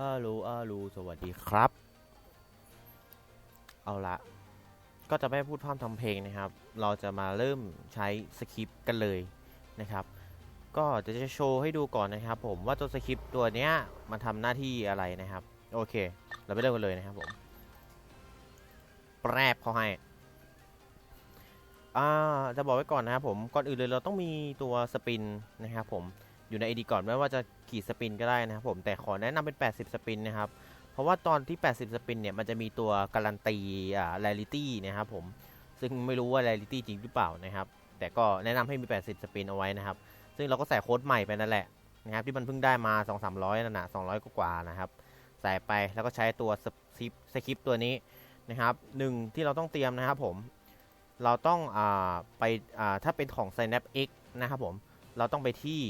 อาลูอาลูสวัสดีครับ เอาละก็จะไม่พูดพร่ำทำเพลงนะครับ เราจะมาเริ่มใช้สคริปต์กันเลยนะครับ ก็จะจะโชว์ให้ดูก่อนนะครับ ผมว่าตัวสคริปต์ตัวเนี้ยมันทำหน้าที่อะไรนะครับ โอเค เราไปเริ่มกันเลยนะครับผม แปรบเขาให้อ่าจะบอกไว้ก่อนนะครับผม ก่อนอื่นเลยเราต้องมีตัวสปินนะครับผม อยู่ใน ID ก่อนไม่ว่าจะกี่สปินก็ได้นะครับผมแต่ขอแนะนำเป็น 80 สปินนะครับ เพราะว่าตอนที่ 80 สปินเนี่ยมันจะมีตัวการันตีอ่า rarity นะครับผมซึ่งไม่รู้ว่า rarity จริงหรือเปล่านะครับ แต่ก็แนะนำให้มี 80 สปินเอาไว้นะครับ ซึ่งเราก็ใส่โค้ดใหม่ไปนั่นแหละนะครับที่มันเพิ่งได้มา 2 3 0 0นั่นนะ200 กว่านะครับใส่ไปแล้วก็ใช้ตัวสคริปสคริปตัวนี้นะครับหนึ่งที่เราต้องเตรียมนะครับผมเราต้องอ่าไปอ่าถ้าเป็นของ Snap X นะครับผมเราต้องไปที่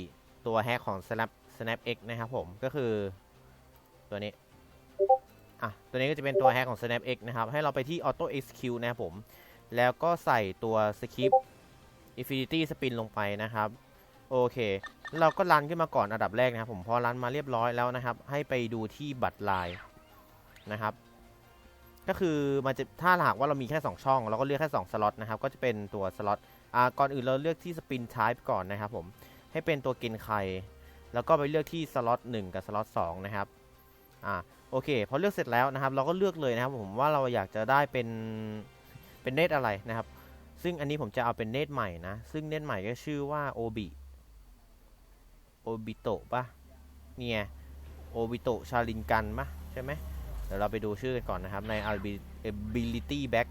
ตัวแฮกของ Snap Snap X นะครับผมก็คือตัวนี้อะตัวนี้ก็จะเป็นตัวแฮกของ Snap X นะครับ ให้เราไปที่ Auto Execute นะครับผม แล้วก็ใส่ตัว Script Infinity Spin ลงไปนะครับ โอเค เราก็รันขึ้นมาก่อนอันดับแรกนะครับผม พอรันมาเรียบร้อยแล้วนะครับ ให้ไปดูที่บัตรลายนะครับ ก็คือมันจะถ้าหากว่าเรามีแค่ 2 ช่อง เราก็เลือกแค่ 2 สล็อตนะครับ ก็จะเป็นตัวสล็อตอ่าก่อนอื่นเราเลือกที่ Spin Type ก่อนนะครับผม ให้เป็นตัวเกณฑ์ไข่แล้วก็ไปเลือกที่สล็อต1กับสล็อต2นะครับอ่าโอเคพอเลือกเสร็จแล้วนะครับ เราก็เลือกเลยนะครับผมว่าเราอยากจะได้เป็นเป็นเนตอะไรนะครับ ซึ่งอันนี้ผมจะเอาเป็นเนตใหม่นะ ซึ่งเนตใหม่ก็ชื่อว่า obi obito ปะเนี่ย obito ชาลินกันปะใช่ไหมเดี๋ยวเราไปดูชื่อกันก่อนนะครับใน ability back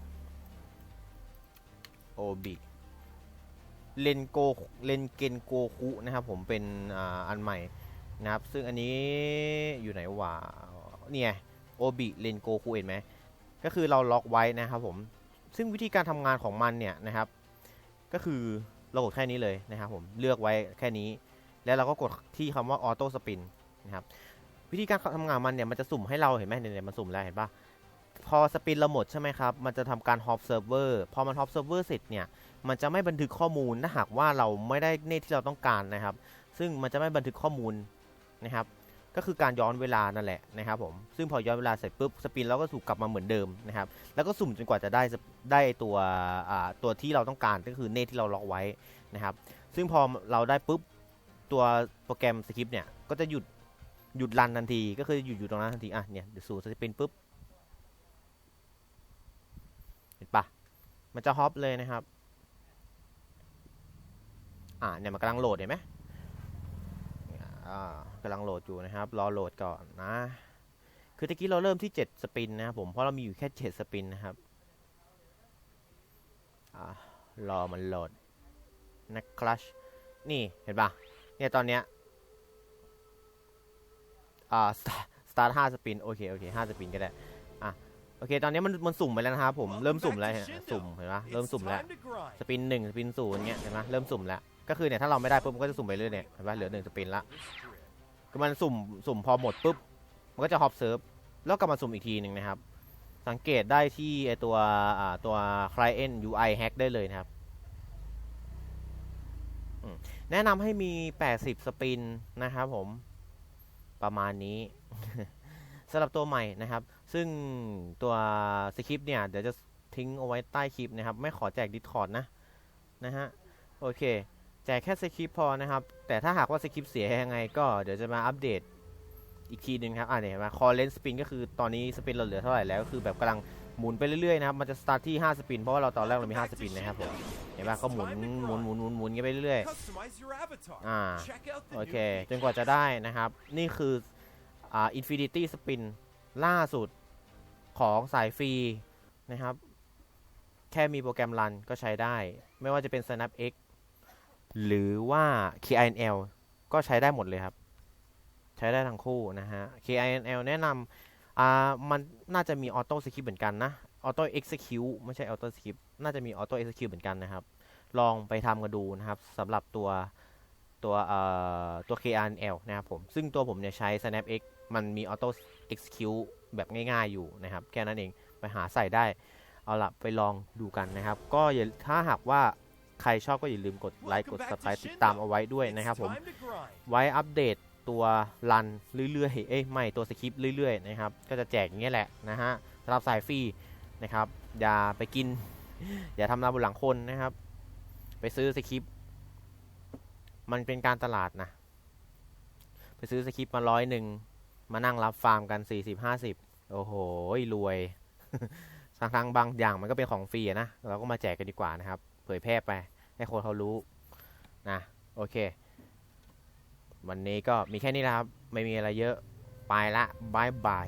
obi เลนโกเลนเกนโกคุนะครับผมเป็นอ่าอันใหม่นะครับ ซึ่งอันนี้อยู่ไหนวะเนี่ยโอบิเลนโกคุเห็นไหมก็คือเราล็อกไว้นะครับผมซึ่งวิธีการทำงานของมันเนี่ยนะครับ ก็คือเรากดแค่นี้เลยนะครับผมเลือกไว้แค่นี้ แล้วเราก็กดที่คำว่าออโต้สปินนะครับวิธีการทำงานมันเนี่ยมันจะสุ่มให้เราเห็นไหมเนี่ยมันสุ่มแล้วเห็นปะ พอสปินเราหมดใช่ไหมครับ มันจะทำการฮอปเซิร์ฟเวอร์ พอมันฮอปเซิร์ฟเวอร์เสร็จเนี่ย มันจะไม่บันทึกข้อมูลถ้าหากว่าเราไม่ได้เนตที่เราต้องการนะครับ ซึ่งมันจะไม่บันทึกข้อมูลนะครับ ก็คือการย้อนเวลานั่นแหละนะครับผม ซึ่งพอย้อนเวลาเสร็จปุ๊บสปินเราก็ถูกกลับมาเหมือนเดิมนะครับ แล้วก็สุ่มจนกว่าจะได้ได้ตัวตัวที่เราต้องการก็คือเนตที่เราล็อกไว้นะครับ ซึ่งพอเราได้ปุ๊บตัวโปรแกรมสคริปต์เนี่ยก็จะหยุดหยุดรันทันที ก็คือหยุดอยู่ตรงนั้นทันที อะเนี่ยเดี๋ยวสู่สปินปุ๊บ เห็นปะมันจะฮอปเลยนะครับ อ่าเนี่ยมันกำลังโหลดเห็นไหมกำลังโหลดอยู่นะครับ รอโหลดก่อนนะ คือตะกี้เราเริ่มที่ 7 สปินนะครับผม เพราะเรามีอยู่แค่ 7 สปินนะครับอรอมันโหลดนะคลัชนี่เห็นปะเนี่ยตอนเนี้ยอ่าสตาร์ทห้าสปิน โอเค โอเคห้าสปินก็ได้ โอเค ตอนนี้มันมันสุ่มไปแล้วนะครับผม เริ่มสุ่มแล้วเห็นไหมสุ่มเห็นปะเริ่มสุ่มแล้ว สปินหนึ่งสปินศูนย์เงี้ย เห็นไหมเริ่มสุ่มแล้ว ก็คือเนี่ยถ้าเราไม่ได้ปุ๊บมันก็จะสุ่มไปเรื่อยเนี่ย เห็นปะเหลือหนึ่งสปินละก็มันสุ่มสุ่มพอหมดปุ๊บ มันก็จะฮอปเซิร์ฟ แล้วกลับมาสุ่มอีกทีหนึ่งนะครับ สังเกตได้ที่ไอตัวอ่าตัว client UI hack ได้เลยนะครับอืมแนะนำให้มี 80 สปินนะครับผม ประมาณนี้ สำหรับตัวใหม่นะครับ ซึ่งตัวสคริปต์เนี่ยเดี๋ยวจะทิ้งเอาไว้ใต้คลิปนะครับ ไม่ขอแจก Discord นะนะฮะโอเค แจกแค่สคริปต์พอนะครับ แต่ถ้าหากว่าสคริปต์เสียยังไง ก็เดี๋ยวจะมาอัปเดตอีกทีหนึ่งครับอ่าเนี่ยมาคอเลนสปินก็คือตอนนี้สปินเราเหลือเท่าไหร่แล้วคือแบบกำลังหมุนไปเรื่อยๆนะครับมันจะสตาร์ทที่ 5 สปิน เพราะว่าเราตอนแรกเรามี 5 สปินนะครับผมเห็นปะก็หมุนหมุนหมุนหมุนหมุนกันไปเรื่อยๆอ่าโอเคจนกว่าจะได้นะครับ นี่คือ อ่า Infinity Spin ล่าสุดของสายฟรีนะครับ แค่มีโปรแกรมรันก็ใช้ได้ ไม่ว่าจะเป็น Snap X หรือว่า KINL ก็ใช้ได้หมดเลยครับ ใช้ได้ทั้งคู่นะฮะ KINL แนะนำอ่ามันน่าจะมี Auto Script เหมือนกันนะ Auto Execute ไม่ใช่ Auto Script น่าจะมี Auto Execute เหมือนกันนะครับ ลองไปทำกันดูนะครับสำหรับตัว ตัวเอ่อตัว KRNL นะครับผม ซึ่งตัวผมเนี่ยใช้ Snap X มันมี Auto Execute แบบง่ายๆอยู่นะครับ แค่นั้นเองไปหาใส่ได้ เอาล่ะไปลองดูกันนะครับ ก็อย่าถ้าหากว่าใครชอบก็อย่าลืมกดไลค์กด subscribe ติดตามเอาไว้ด้วยนะครับผม ไว้อัปเดตตัวรันเรื่อยๆ เอ้ยไม่ตัวสคริปต์เรื่อยๆนะครับ ก็จะแจกอย่างเงี้ยแหละนะฮะสำหรับสายฟรีนะครับ อย่าไปกิน อย่าทำนาบนหลังคนนะครับ ไปซื้อสคริปต์ มันเป็นการตลาดนะ ไปซื้อสคริปต์มาร้อยหนึ่ง มานั่งรับฟาร์มกันสี่สิบห้าสิบโอ้โหรวยทางทางบางอย่างมันก็เป็นของฟรีนะ เราก็มาแจกกันดีกว่านะครับ เผยแพร่ไป ให้คนเขารู้นะ โอเค วันนี้ก็มีแค่นี้นะครับ ไม่มีอะไรเยอะ ไปละบายบาย